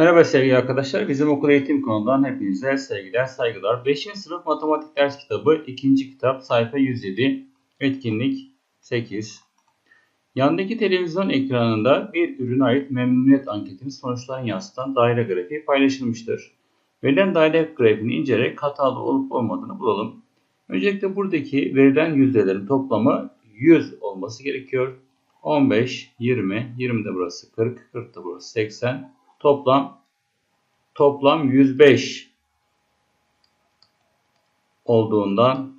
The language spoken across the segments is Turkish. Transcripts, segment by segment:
Merhaba sevgili arkadaşlar. Bizim okul eğitim konudan hepinize sevgiler, saygılar. 5. sınıf matematik ders kitabı 2. kitap sayfa 107, etkinlik 8. Yandaki televizyon ekranında bir ürüne ait memnuniyet anketinin sonuçlarını yansıtan daire grafiği paylaşılmıştır. Verilen daire grafiğini inceleyerek hatalı olup olmadığını bulalım. Öncelikle buradaki verilen yüzdelerin toplamı 100 olması gerekiyor. 15, 20, 20 de burası 40, 40 da burası 80. Toplam toplam 105 olduğundan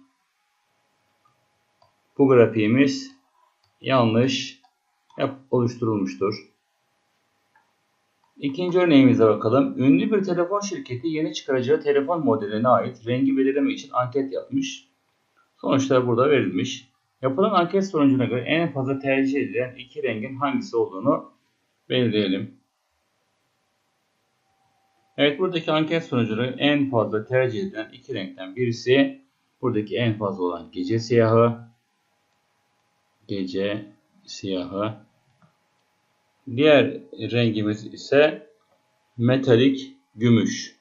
bu grafiğimiz yanlış yap oluşturulmuştur. İkinci örneğimize bakalım. Ünlü bir telefon şirketi yeni çıkaracağı telefon modeline ait rengi belirleme için anket yapmış. Sonuçlar burada verilmiş. Yapılan anket sonucuna göre en fazla tercih edilen iki rengin hangisi olduğunu belirleyelim. Evet buradaki anket sonucları en fazla tercih edilen iki renkten birisi buradaki en fazla olan gece siyahı. Gece siyahı. Diğer rengimiz ise metalik gümüş.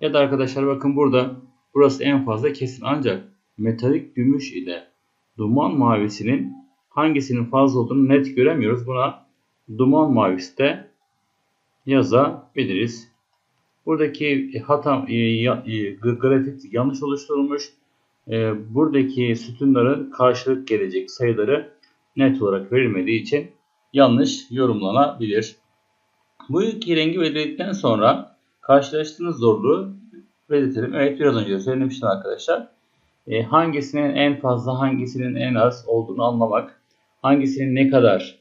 Ya da arkadaşlar bakın burada burası en fazla kesin ancak metalik gümüş ile duman mavisinin hangisinin fazla olduğunu net göremiyoruz. Buna duman mavisi de yazabiliriz. Buradaki hata e, e, grafik yanlış oluşturulmuş. E, buradaki sütunların karşılık gelecek sayıları net olarak verilmediği için yanlış yorumlanabilir. Bu iki rengi belirledikten sonra karşılaştığınız zorluğu belirtelim. Evet biraz önce söylemiştim arkadaşlar. hangisinin en fazla hangisinin en az olduğunu anlamak hangisinin ne kadar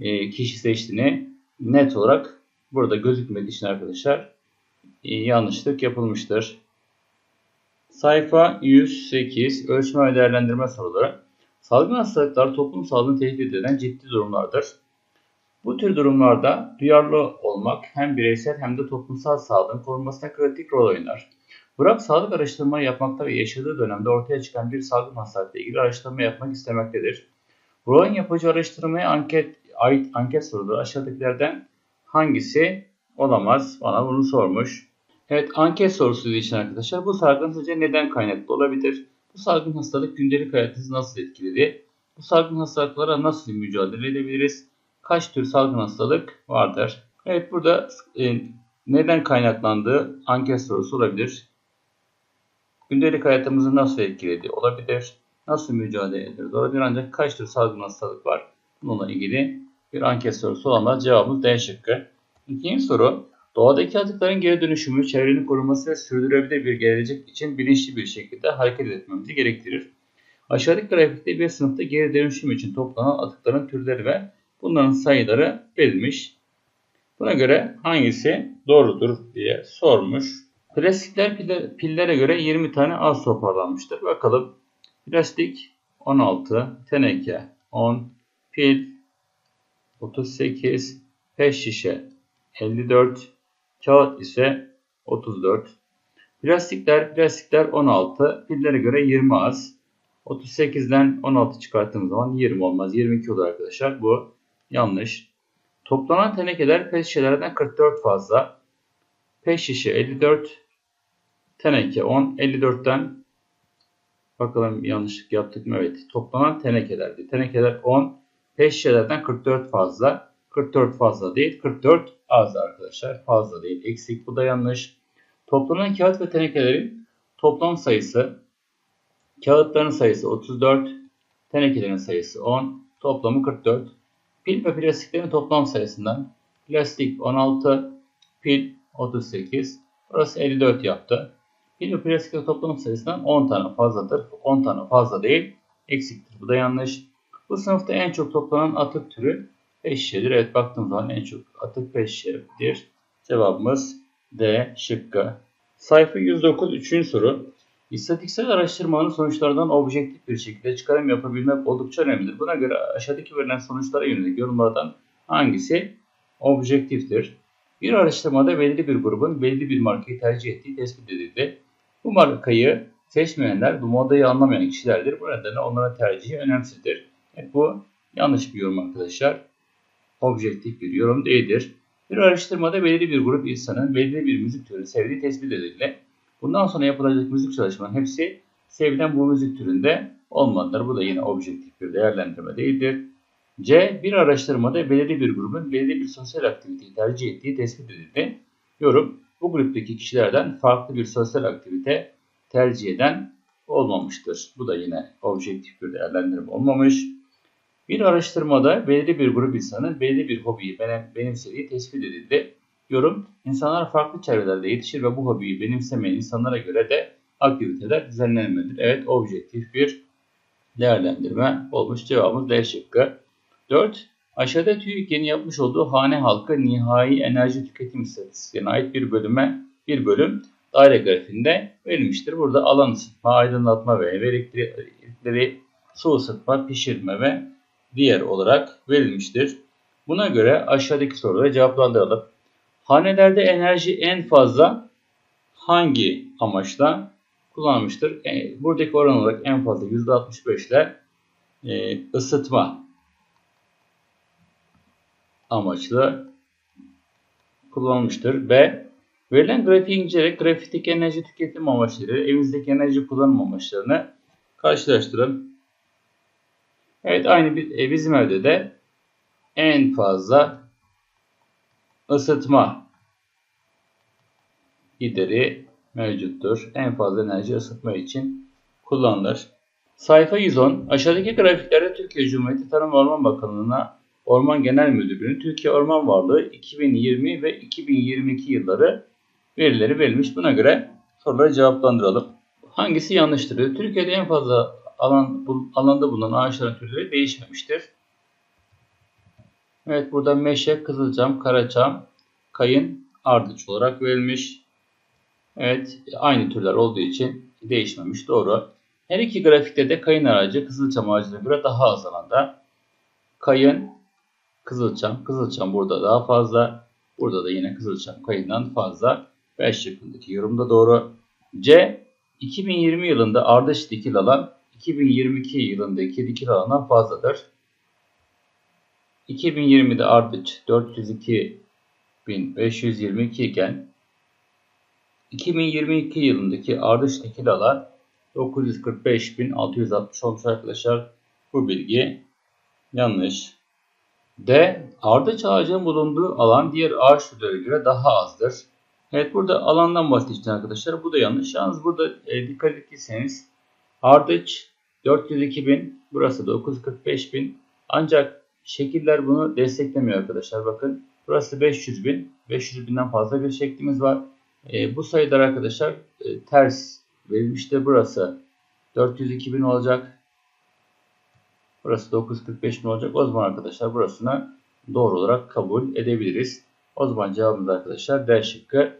e, kişi seçtiğini net olarak burada gözükmediği için arkadaşlar e, yanlışlık yapılmıştır. Sayfa 108 ölçme ve değerlendirme soruları. Salgın hastalıklar toplum sağlığını tehdit eden ciddi durumlardır. Bu tür durumlarda duyarlı olmak hem bireysel hem de toplumsal sağlığın korunmasına kritik rol oynar. Burak sağlık araştırma yapmakta ve yaşadığı dönemde ortaya çıkan bir salgın hastalıkla ilgili araştırma yapmak istemektedir. Burak'ın yapıcı araştırmaya anket, ait anket soruları aşağıdakilerden hangisi olamaz? Bana bunu sormuş. Evet anket sorusu için arkadaşlar bu salgın sizce neden kaynaklı olabilir? Bu salgın hastalık gündelik hayatınızı nasıl etkiledi? Bu salgın hastalıklara nasıl mücadele edebiliriz? Kaç tür salgın hastalık vardır? Evet burada e, neden kaynaklandığı anket sorusu olabilir. Gündelik hayatımızı nasıl etkiledi olabilir nasıl mücadele edilir? Olabilir ancak kaç tür salgın hastalık var? Bununla ilgili bir anket sorusu olanlar cevabımız D şıkkı. İkinci soru. Doğadaki atıkların geri dönüşümü, çevrenin korunması ve sürdürülebilir bir gelecek için bilinçli bir şekilde hareket etmemizi gerektirir. Aşağıdaki grafikte bir sınıfta geri dönüşüm için toplanan atıkların türleri ve bunların sayıları verilmiş. Buna göre hangisi doğrudur diye sormuş. Plastikler pillere göre 20 tane az toparlanmıştır. Bakalım Plastik 16, teneke 10, pil 38, pet şişe 54, kağıt ise 34. Plastikler, plastikler 16, pillere göre 20 az. 38'den 16 çıkarttığımız zaman 20 olmaz. 22 olur arkadaşlar. Bu yanlış. Toplanan tenekeler pet şişelerden 44 fazla. Pet şişe 54, teneke 10, 54'ten Bakalım yanlışlık yaptık mı? Evet. Toplanan tenekelerdi. Tenekeler 10. Peş şişelerden 44 fazla. 44 fazla değil. 44 az arkadaşlar. Fazla değil. Eksik. Bu da yanlış. Toplanan kağıt ve tenekelerin toplam sayısı kağıtların sayısı 34. Tenekelerin sayısı 10. Toplamı 44. Pil ve plastiklerin toplam sayısından plastik 16, pil 38. Burası 54 yaptı. Bir plastik toplam sayısından 10 tane fazladır. 10 tane fazla değil, eksiktir. Bu da yanlış. Bu sınıfta en çok toplanan atık türü 5 şişedir. Evet baktığımız zaman en çok atık 5 şişedir. Cevabımız D şıkkı. Sayfa 109 3. soru. İstatistiksel araştırmanın sonuçlarından objektif bir şekilde çıkarım yapabilmek oldukça önemlidir. Buna göre aşağıdaki verilen sonuçlara yönelik yorumlardan hangisi objektiftir? Bir araştırmada belirli bir grubun belirli bir markayı tercih ettiği tespit edildi. Bu markayı seçmeyenler bu modayı anlamayan kişilerdir. Bu nedenle onların tercihi önemsizdir. Evet, bu yanlış bir yorum arkadaşlar. Objektif bir yorum değildir. Bir araştırmada belirli bir grup insanın belirli bir müzik türünü sevdiği tespit edildi. Bundan sonra yapılacak müzik çalışmaların hepsi sevilen bu müzik türünde olmalıdır. Bu da yine objektif bir değerlendirme değildir. C. Bir araştırmada belirli bir grubun belirli bir sosyal aktiviteyi tercih ettiği tespit edildi. Yorum. Bu gruptaki kişilerden farklı bir sosyal aktivite tercih eden olmamıştır. Bu da yine objektif bir değerlendirme olmamış. Bir araştırmada belirli bir grup insanın belirli bir hobiyi benimsediği tespit edildi. Yorum, insanlar farklı çevrelerde yetişir ve bu hobiyi benimsemeyen insanlara göre de aktiviteler düzenlenmelidir. Evet, objektif bir değerlendirme olmuş. Cevabımız D şıkkı. 4. Aşağıda TÜİK'in yapmış olduğu hane halkı nihai enerji tüketim istatistiklerine ait bir bölüme bir bölüm daire grafiğinde verilmiştir. Burada alan ısıtma, aydınlatma ve elektrikleri, su ısıtma, pişirme ve diğer olarak verilmiştir. Buna göre aşağıdaki soruları cevaplandıralım. Hanelerde enerji en fazla hangi amaçla kullanılmıştır? E, buradaki oran olarak en fazla %65 ile e, ısıtma amaçlı kullanılmıştır. B. Verilen grafiği inceleyerek grafikteki enerji tüketim amaçları, evinizdeki enerji kullanım amaçlarını karşılaştırın. Evet aynı e, bizim evde de en fazla ısıtma gideri mevcuttur. En fazla enerji ısıtma için kullanılır. Sayfa 110. Aşağıdaki grafiklerde Türkiye Cumhuriyeti Tarım Orman Bakanlığı'na Orman Genel Müdürlüğü'nün Türkiye Orman Varlığı 2020 ve 2022 yılları verileri verilmiş. Buna göre soruları cevaplandıralım. Hangisi yanlıştır? Türkiye'de en fazla alan, alanda bulunan ağaçların türleri değişmemiştir. Evet burada meşe, kızılcam, karaçam, kayın, ardıç olarak verilmiş. Evet aynı türler olduğu için değişmemiş. Doğru. Her iki grafikte de kayın ağacı kızılçam ağacına göre daha az alanda. Kayın, kızılçam, kızılçam burada daha fazla. Burada da yine kızılçam kayından fazla. 5 şıkkındaki yorum da doğru. C. 2020 yılında ardış dikil alan 2022 yılındaki dikil alandan fazladır. 2020'de ardış 402.522 iken 2022 yılındaki ardış dikil alan 945.660 olmuş arkadaşlar. Bu bilgi yanlış. D. Ardıç ağacının bulunduğu alan diğer ağaç türlerine göre daha azdır. Evet burada alandan bahsedeceğiz arkadaşlar. Bu da yanlış. Yalnız burada e, dikkat ettiyseniz Ardıç 402 bin, burası da 945 bin. Ancak şekiller bunu desteklemiyor arkadaşlar. Bakın burası 500 bin. 500 binden fazla bir şeklimiz var. E, bu sayılar arkadaşlar e, ters verilmişti. Burası 402 bin olacak. Burası 945 bin olacak. O zaman arkadaşlar burasını doğru olarak kabul edebiliriz. O zaman cevabımız arkadaşlar D şıkkı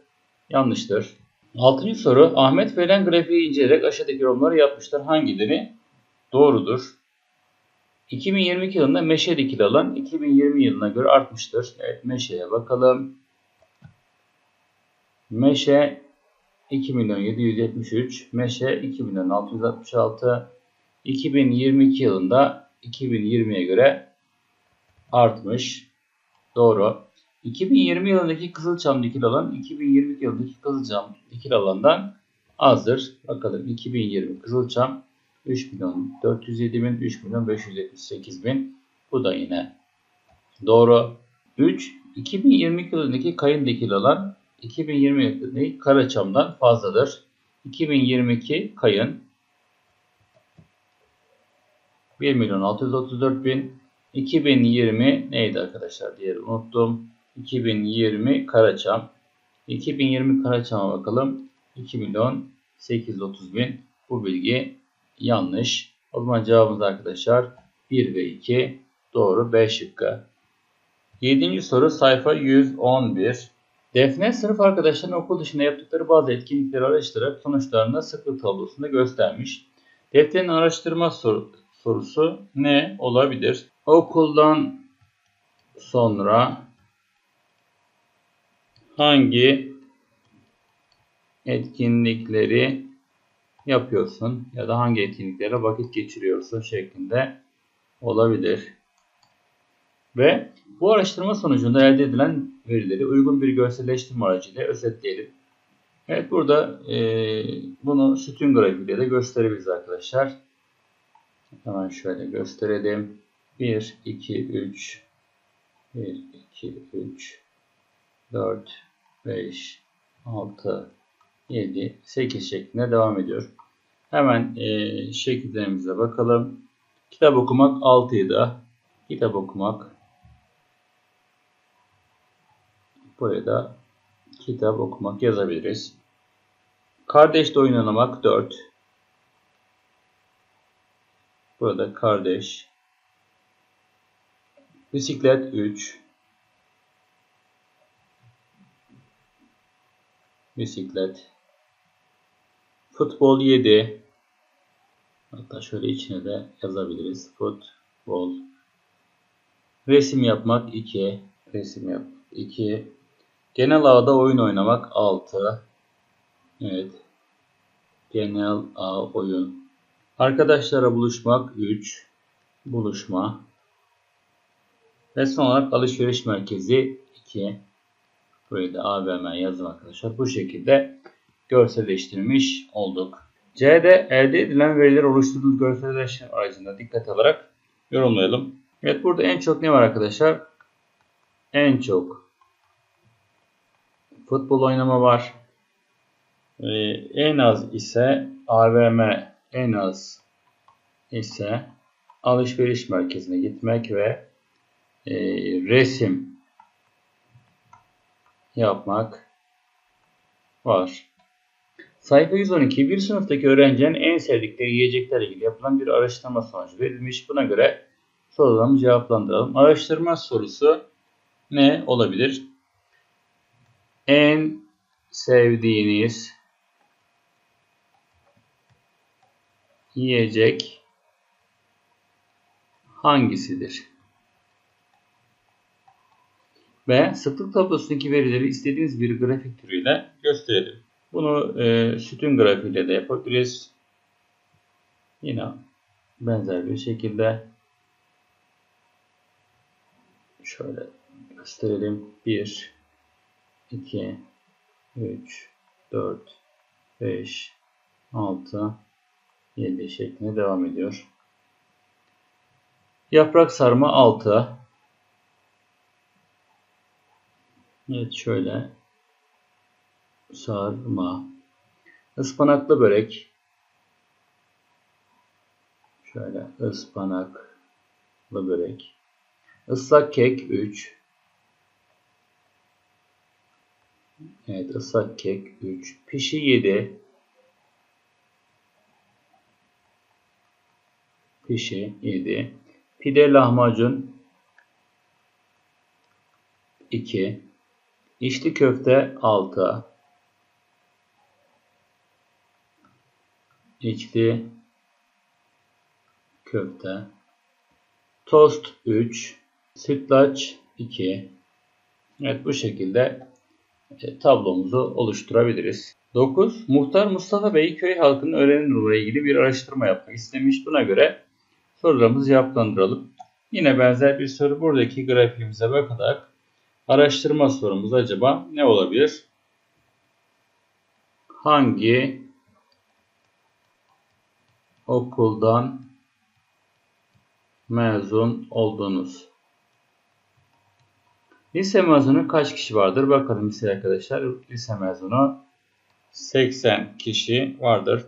yanlıştır. Altıncı soru. Ahmet verilen grafiği inceleyerek aşağıdaki yorumları yapmışlar. Hangileri doğrudur? 2022 yılında meşe dikili alan 2020 yılına göre artmıştır. Evet meşeye bakalım. Meşe 2 milyon 773, meşe 2 milyon 666. 2022 yılında 2020'ye göre artmış. Doğru. 2020 yılındaki Kızılçam dikil alan 2022 yılındaki Kızılçam dikil alandan azdır. Bakalım 2020 Kızılçam 3 milyon 407 bin 3 milyon 578 bin. Bu da yine doğru. 3. 2022 yılındaki kayın dikil alan 2020 yılındaki Karaçam'dan fazladır. 2022 kayın 1 milyon 634 bin 2020 neydi arkadaşlar diğeri unuttum. 2020 Karaçam. 2020 Karaçam'a bakalım. 2 milyon 830 bin. Bu bilgi yanlış. O zaman cevabımız arkadaşlar 1 ve 2 doğru 5 şıkkı. 7. soru sayfa 111. Defne sınıf arkadaşlarının okul dışında yaptıkları bazı etkinlikleri araştırarak sonuçlarını sıklık tablosunda göstermiş. Defne'nin araştırma sor sorusu ne olabilir? Okuldan sonra hangi etkinlikleri yapıyorsun ya da hangi etkinliklere vakit geçiriyorsun şeklinde olabilir. Ve bu araştırma sonucunda elde edilen verileri uygun bir görselleştirme aracıyla özetleyelim. Evet burada e, bunu sütun grafiğiyle de gösterebiliriz arkadaşlar. Hemen şöyle gösterelim. 1, 2, 3, 1, 2, 3, 4, 5, 6, 7, 8 şeklinde devam ediyor. Hemen e, şekillerimize bakalım. Kitap okumak 6'ydı. Kitap okumak. Buraya da kitap okumak yazabiliriz. Kardeşle oyun oynamak 4. Burada kardeş. Bisiklet 3. Bisiklet. Futbol 7. Hatta şöyle içine de yazabiliriz. Futbol. Resim yapmak 2. Resim yap 2. Genel ağda oyun oynamak 6. Evet. Genel ağ oyun. Arkadaşlara buluşmak 3. Buluşma. Ve son olarak alışveriş merkezi 2. Burayı da AVM yazın arkadaşlar. Bu şekilde görselleştirmiş olduk. C'de elde edilen verileri oluşturduğumuz görselleştirme aracında dikkat alarak yorumlayalım. Evet burada en çok ne var arkadaşlar? En çok futbol oynama var. Ee, en az ise AVM en az ise alışveriş merkezine gitmek ve e, resim yapmak var. Sayfa 112 bir sınıftaki öğrencinin en sevdikleri yiyeceklerle ilgili yapılan bir araştırma sonucu verilmiş. Buna göre sorularımı cevaplandıralım. Araştırma sorusu ne olabilir? En sevdiğiniz yiyecek hangisidir? Ve sıklık tablosundaki verileri istediğiniz bir grafik türüyle gösterelim. Bunu e, sütun grafiğiyle de yapabiliriz. Yine benzer bir şekilde şöyle gösterelim. 1 2 3 4 5 6 7 şeklinde devam ediyor. Yaprak sarma 6 Evet şöyle. Sarma, ıspanaklı börek, şöyle ıspanaklı börek, ıslak kek 3, evet ıslak kek 3, pişi 7, pişi 7, pide lahmacun 2, içli köfte 6, içli köfte, tost 3, sütlaç 2. Evet bu şekilde e, tablomuzu oluşturabiliriz. 9. Muhtar Mustafa Bey köy halkının öğrenim durumu ilgili bir araştırma yapmak istemiş. Buna göre sorularımızı cevaplandıralım. Yine benzer bir soru buradaki grafiğimize bakarak araştırma sorumuz acaba ne olabilir? Hangi okuldan mezun oldunuz? Lise mezunu kaç kişi vardır? Bakalım lise arkadaşlar. Lise mezunu 80 kişi vardır.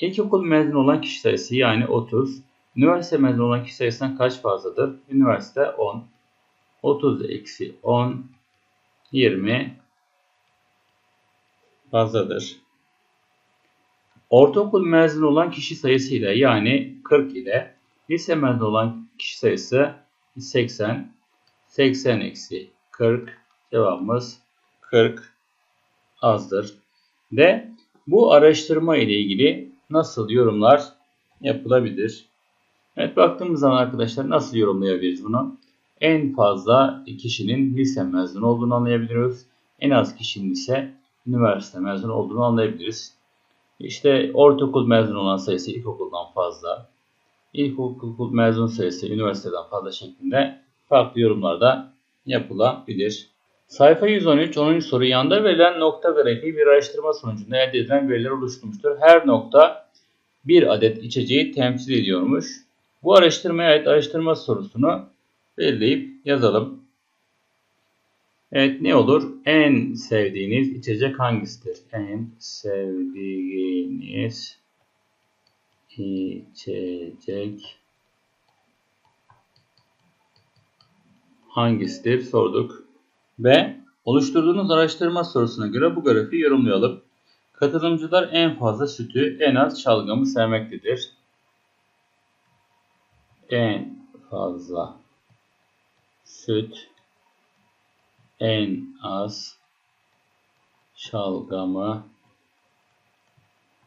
İlkokul mezun olan kişi sayısı yani 30. Üniversite mezun olan kişi sayısından kaç fazladır? Üniversite 10. 30 eksi 10 20 fazladır. Ortaokul mezun olan kişi sayısı ile yani 40 ile lise mezun olan kişi sayısı 80. 80 eksi 40 cevabımız 40 azdır. Ve bu araştırma ile ilgili nasıl yorumlar yapılabilir? Evet baktığımız zaman arkadaşlar nasıl yorumlayabiliriz bunu? En fazla kişinin lise mezunu olduğunu anlayabiliyoruz. En az kişinin ise üniversite mezunu olduğunu anlayabiliriz. İşte ortaokul mezun olan sayısı ilkokuldan fazla, ilkokul mezun sayısı üniversiteden fazla şeklinde farklı yorumlarda yapılabilir. Sayfa 113 10. soru yanda verilen nokta grafiği bir araştırma sonucunda elde edilen veriler oluşturmuştur. Her nokta bir adet içeceği temsil ediyormuş. Bu araştırmaya ait araştırma sorusunu belirleyip yazalım. Evet ne olur? En sevdiğiniz içecek hangisidir? En sevdiğiniz içecek hangisidir sorduk. B. Oluşturduğunuz araştırma sorusuna göre bu grafiği yorumlayalım. Katılımcılar en fazla sütü, en az şalgamı sevmektedir. En fazla süt, en az şalgamı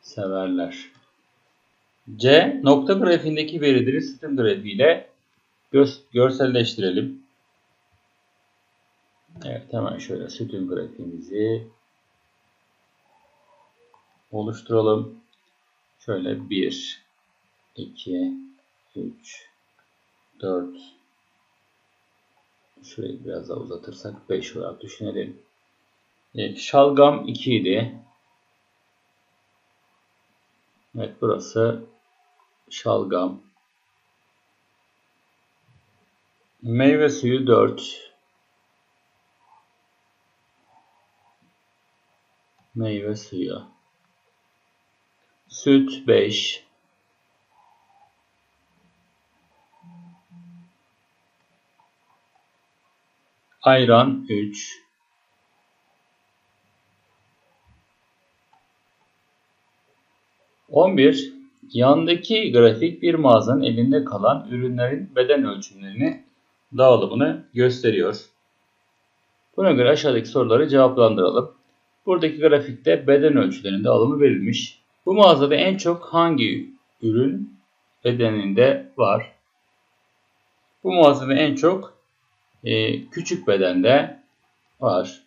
severler. C. Nokta grafiğindeki verileri sütun grafiğiyle görselleştirelim. Evet hemen şöyle sütun grafiğimizi oluşturalım. Şöyle 1, 2, 3, 4, şurayı biraz daha uzatırsak 5 olarak düşünelim. Evet, şalgam 2 idi. Evet burası şalgam. Meyve suyu 4. Meyve suyu. Süt 5. Ayran 3. On bir. Yandaki grafik bir mağazanın elinde kalan ürünlerin beden ölçümlerini dağılımını gösteriyor. Buna göre aşağıdaki soruları cevaplandıralım. Buradaki grafikte beden ölçülerinin dağılımı verilmiş. Bu mağazada en çok hangi ürün bedeninde var? Bu mağazada en çok e, küçük bedende var.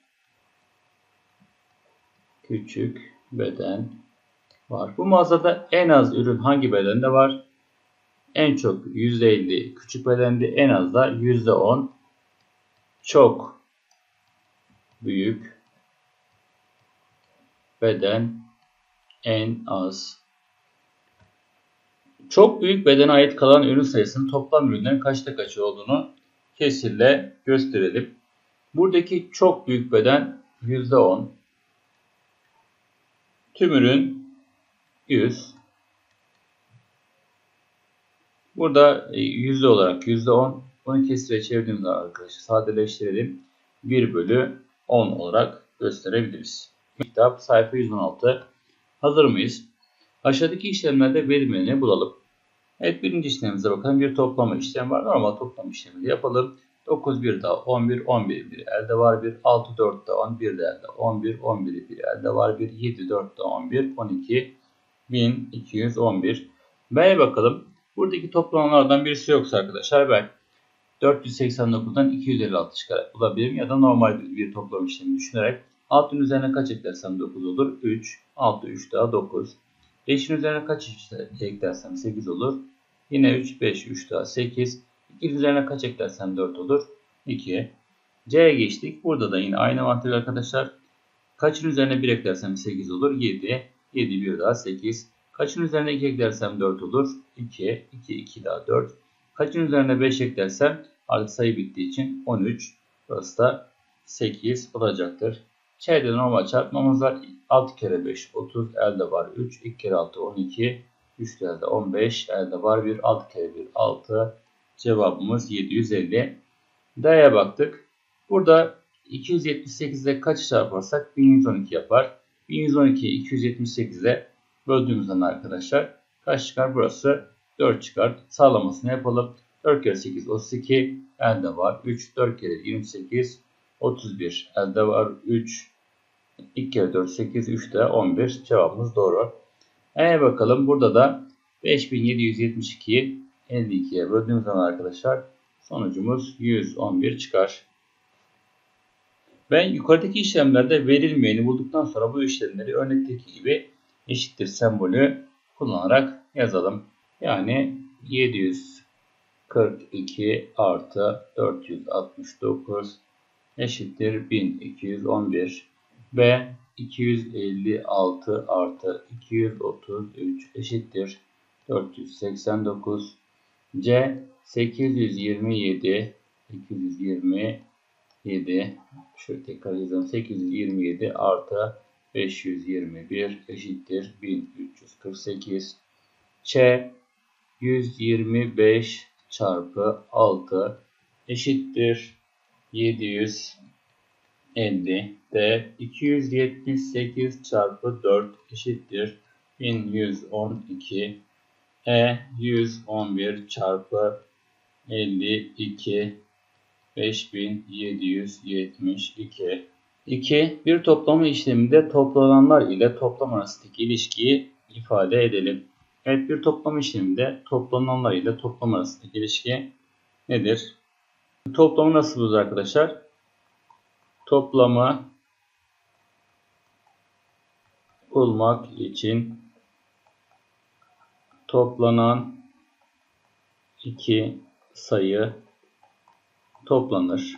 Küçük beden var. Bu mağazada en az ürün hangi bedende var? En çok %50 küçük bedende, en az da %10 çok büyük beden en az. Çok büyük bedene ait kalan ürün sayısının toplam ürünlerin kaçta kaçı olduğunu kesirle gösterelim. Buradaki çok büyük beden %10. Tüm ürün 100. Burada e, yüzde olarak %10. Bunu kesire çevirdiğimizde arkadaşlar sadeleştirelim. 1 bölü 10 olarak gösterebiliriz. Kitap sayfa 116. Hazır mıyız? Aşağıdaki işlemlerde verilmeni bulalım. Evet birinci işlemimize bakalım. Bir toplama işlemi var. Normal toplam işlemini yapalım. 9 bir daha 11, 11 bir elde var bir, 6 4 de 11 de elde, 11, 11 bir elde var bir, 7 4 de 11, 12, 1211. B'ye bakalım. Buradaki toplamlardan birisi yoksa arkadaşlar ben 489'dan 256 çıkarak bulabilirim ya da normal bir toplam işlemi düşünerek 6'ın üzerine kaç eklersem 9 olur? 3. 6, 3 daha 9. 5'in üzerine kaç eklersem 8 olur? Yine 3, 5, 3 daha 8. 2'nin üzerine kaç eklersem 4 olur? 2. C'ye geçtik. Burada da yine aynı mantık arkadaşlar. Kaçın üzerine 1 eklersem 8 olur? 7. 7, 1 daha 8. Kaçın üzerine 2 eklersem 4 olur? 2. 2, 2 daha 4. Kaçın üzerine 5 eklersem artık sayı bittiği için 13. Burası da 8 olacaktır. Ç'de normal çarpmamız var. 6 kere 5 30 elde var 3. 2 kere 6 12. 3 elde 15 elde var 1. 6 kere 1 6. Cevabımız 750. D'ye baktık. Burada 278'de kaç çarparsak 1112 yapar. 1112'yi 278'e böldüğümüzden arkadaşlar kaç çıkar? Burası 4 çıkar. Sağlamasını yapalım. 4 kere 8 32 elde var. 3 4 kere 28 31 elde var. 3 2 kere 4 8 3 de 11 cevabımız doğru. E bakalım burada da 5772'yi 52'ye böldüğümüz zaman arkadaşlar sonucumuz 111 çıkar. Ben yukarıdaki işlemlerde verilmeyeni bulduktan sonra bu işlemleri örnekteki gibi eşittir sembolü kullanarak yazalım. Yani 700 42 artı 469 eşittir 1211. B 256 artı 233 eşittir 489. C 827 827 şöyle tekrar yazalım 827 artı 521 eşittir 1348. Ç 125 çarpı 6 eşittir 750. D 278 çarpı 4 eşittir 1112. E 111 çarpı 52 5772 2. Bir toplama işleminde toplananlar ile toplam arasındaki ilişkiyi ifade edelim. Evet bir toplama işleminde toplananlar ile toplam arasındaki ilişki nedir? Toplamı nasıl buluruz arkadaşlar? Toplamı bulmak için toplanan iki sayı toplanır.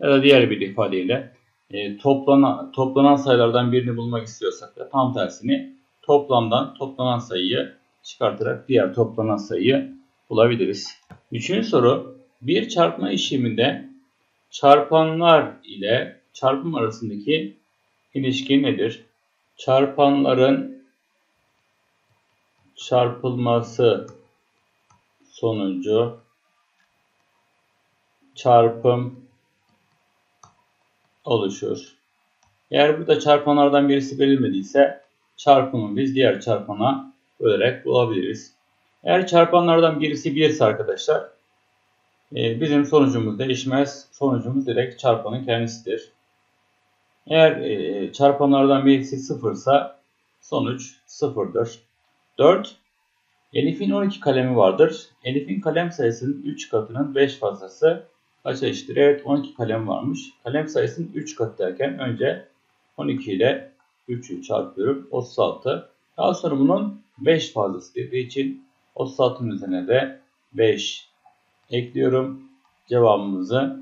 Ya da diğer bir ifadeyle e, toplanan, toplanan sayılardan birini bulmak istiyorsak da tam tersini toplamdan toplanan sayıyı çıkartarak diğer toplanan sayıyı bulabiliriz. Üçüncü soru bir çarpma işleminde çarpanlar ile çarpım arasındaki ilişki nedir? Çarpanların çarpılması sonucu çarpım oluşur. Eğer burada çarpanlardan birisi verilmediyse çarpımı biz diğer çarpana bölerek bulabiliriz. Eğer çarpanlardan birisi 1 ise arkadaşlar e, bizim sonucumuz değişmez. Sonucumuz direkt çarpanın kendisidir. Eğer e, çarpanlardan birisi 0 ise sonuç 0'dır. 4. Elif'in 12 kalemi vardır. Elif'in kalem sayısının 3 katının 5 fazlası kaça eşittir? Evet 12 kalem varmış. Kalem sayısının 3 katı derken önce 12 ile 3'ü çarpıyorum. 36. Daha sonra bunun 5 fazlası dediği için 36'nın üzerine de 5 ekliyorum. Cevabımızı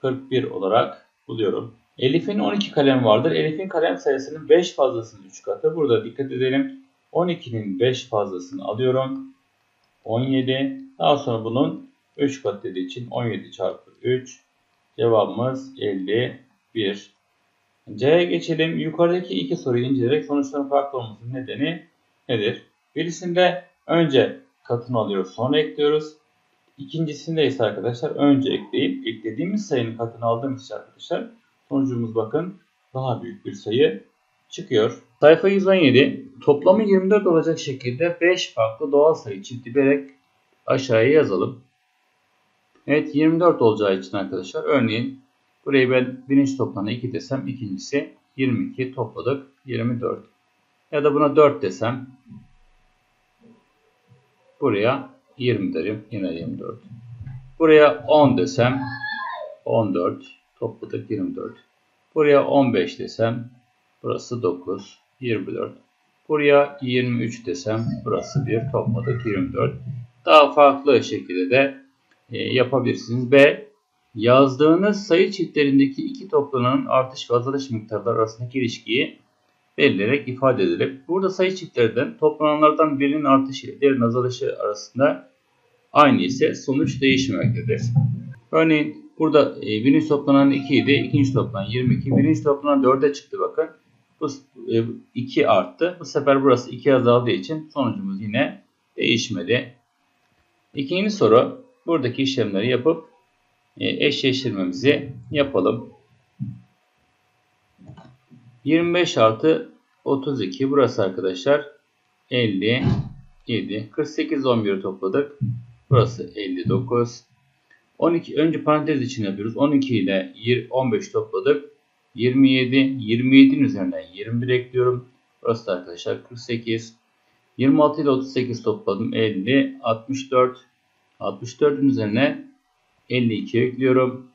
41 olarak buluyorum. Elif'in 12 kalem vardır. Elif'in kalem sayısının 5 fazlasının 3 katı. Burada dikkat edelim. 12'nin 5 fazlasını alıyorum. 17. Daha sonra bunun 3 katı dediği için 17 çarpı 3. Cevabımız 51. C'ye geçelim. Yukarıdaki iki soruyu inceleyerek sonuçların farklı olmasının nedeni nedir? Birisinde önce katını alıyoruz sonra ekliyoruz. İkincisinde ise arkadaşlar önce ekleyip eklediğimiz sayının katını aldığımız için arkadaşlar sonucumuz bakın daha büyük bir sayı çıkıyor. Sayfa 117 toplamı 24 olacak şekilde 5 farklı doğal sayı çiftleyerek aşağıya yazalım. Evet 24 olacağı için arkadaşlar örneğin burayı ben birinci toplamda 2 desem ikincisi 22 topladık 24. Ya da buna 4 desem buraya 20 derim yine 24. Buraya 10 desem 14 topladık 24. Buraya 15 desem burası 9 24. Buraya 23 desem burası 1 topladık 24. Daha farklı şekilde de e, yapabilirsiniz. B. Yazdığınız sayı çiftlerindeki iki toplananın artış ve azalış miktarları arasındaki ilişkiyi belirleyerek ifade edilir. Burada sayı çiftlerden toplananlardan birinin artışı ile diğerinin azalışı arasında aynı ise sonuç değişmemektedir. Örneğin burada e, birinci toplanan 2 idi, ikinci toplanan 22, birinci toplanan 4'e çıktı bakın. Bu e, 2 arttı. Bu sefer burası 2 azaldığı için sonucumuz yine değişmedi. İkinci soru buradaki işlemleri yapıp e, eşleştirmemizi yapalım. 25 artı 32 burası arkadaşlar 57 48 11 topladık. Burası 59 12 önce parantez için yapıyoruz. 12 ile 15 topladık. 27 27'nin üzerinden 21 ekliyorum. Burası da arkadaşlar 48 26 ile 38 topladım. 50 64 64'ün üzerine 52 ekliyorum.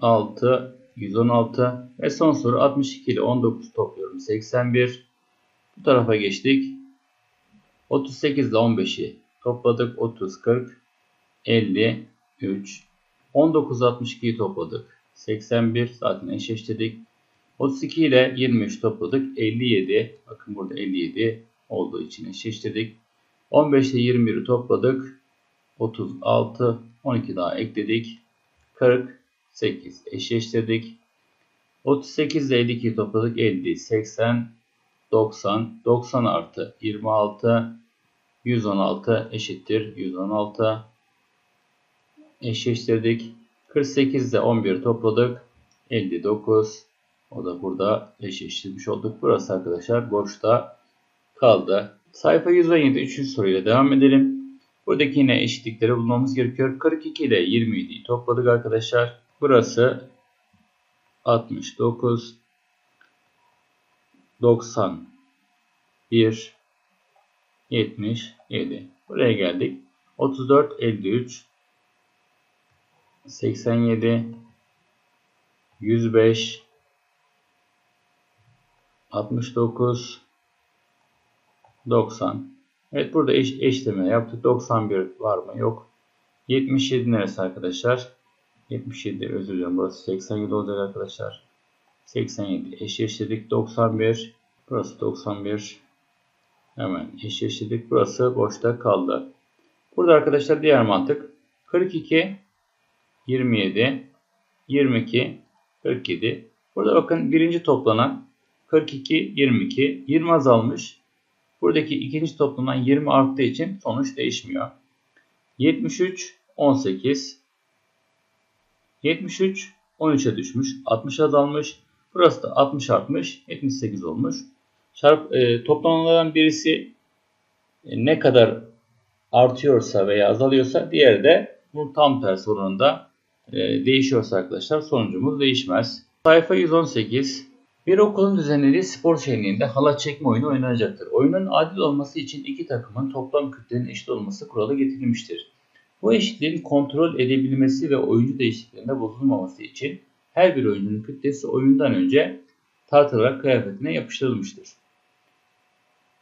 6 116 ve son soru 62 ile 19 topluyorum. 81 bu tarafa geçtik. 38 ile 15'i topladık. 30, 40, 53. 19, 62'yi topladık. 81 zaten eşleştirdik. 32 ile 23 topladık. 57. Bakın burada 57 olduğu için eşleştirdik. 15 ile 21'i topladık. 36. 12 daha ekledik. 48 eşleştirdik. 38 ile 52'yi topladık. 50, 80, 90. 90 artı 26. 116 eşittir. 116 eşleştirdik. 48 ile 11 topladık. 59. O da burada eşleştirmiş olduk. Burası arkadaşlar boşta kaldı. Sayfa 117 3. soruyla devam edelim. Buradaki yine eşitlikleri bulmamız gerekiyor. 42 ile 27'yi topladık arkadaşlar. Burası 69 91 77 Buraya geldik. 34 53 87 105 69 90 Evet burada eş, eşleme yaptık. 91 var mı? Yok. 77 neresi arkadaşlar? 77 özür dilerim. Burası 87 olacak arkadaşlar. 87 eşleştirdik. 91 burası 91 hemen eşleştirdik. Burası boşta kaldı. Burada arkadaşlar diğer mantık 42 27 22 47 Burada bakın birinci toplanan 42 22 20 azalmış. Buradaki ikinci toplanan 20 arttığı için sonuç değişmiyor. 73 18 73 13'e düşmüş. 60 azalmış. Burası da 60 artmış. 78 olmuş. Çarp, e, toplamlardan birisi e, ne kadar artıyorsa veya azalıyorsa diğeri de bunun tam tersi oranında e, değişiyorsa arkadaşlar sonucumuz değişmez. Sayfa 118 bir okulun düzenlediği spor şenliğinde halat çekme oyunu oynanacaktır. Oyunun adil olması için iki takımın toplam kütlenin eşit olması kuralı getirilmiştir. Bu eşitliğin kontrol edebilmesi ve oyuncu değişikliklerinde bozulmaması için her bir oyuncunun kütlesi oyundan önce tartılarak kıyafetine yapıştırılmıştır.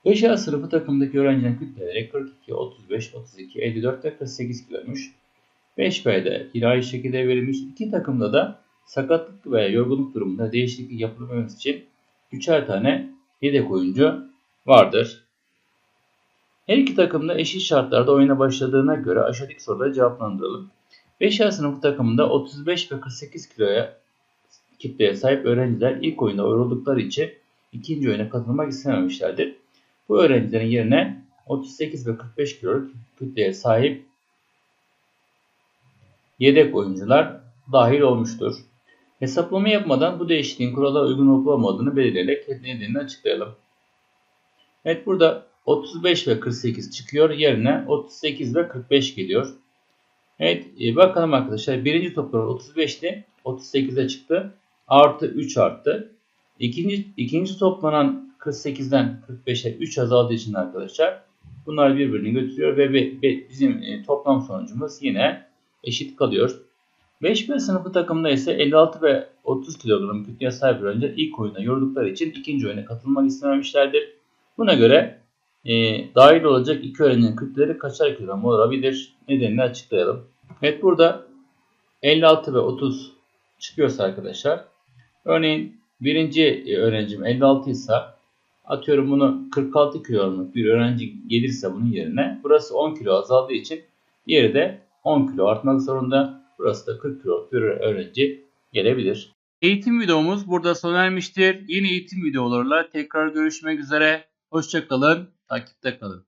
5A sınıfı takımdaki öğrencilerin kütleleri 42, 35, 32, 54 ve 48 kiloymuş. 5B'de yine şekilde verilmiş. İki takımda da sakatlık veya yorgunluk durumunda değişiklik yapılmaması için üçer tane yedek oyuncu vardır. Her iki takım da eşit şartlarda oyuna başladığına göre aşağıdaki soruları cevaplandıralım. 5A sınıfı takımında 35 ve 48 kiloya kitleye sahip öğrenciler ilk oyunda yoruldukları için ikinci oyuna katılmak istememişlerdir. Bu öğrencilerin yerine 38 ve 45 kilo kütleye sahip yedek oyuncular dahil olmuştur. Hesaplama yapmadan bu değişikliğin kurala uygun olup olmadığını belirleyerek nedenini açıklayalım. Evet burada 35 ve 48 çıkıyor. Yerine 38 ve 45 geliyor. Evet e, bakalım arkadaşlar. Birinci toplam 35'ti. 38'e çıktı. Artı 3 arttı. İkinci, ikinci toplanan 48'den 45'e 3 azaldığı için arkadaşlar bunlar birbirini götürüyor ve, ve, ve bizim e, toplam sonucumuz yine eşit kalıyor. 5B sınıfı takımında ise 56 ve 30 kilogram kütleye sahip öğrenciler ilk oyuna yordukları için ikinci oyuna katılmak istememişlerdir. Buna göre e, dahil olacak iki öğrencinin kütleleri kaçar kilogram olabilir? Nedenini açıklayalım. Evet burada 56 ve 30 çıkıyorsa arkadaşlar. Örneğin birinci e, öğrencim 56 ise atıyorum bunu 46 kiloluk bir öğrenci gelirse bunun yerine burası 10 kilo azaldığı için diğeri de 10 kilo artmak zorunda. Burası da 40 kilo bir öğrenci gelebilir. Eğitim videomuz burada sona ermiştir. Yeni eğitim videolarıyla tekrar görüşmek üzere. Hoşçakalın, takipte kalın.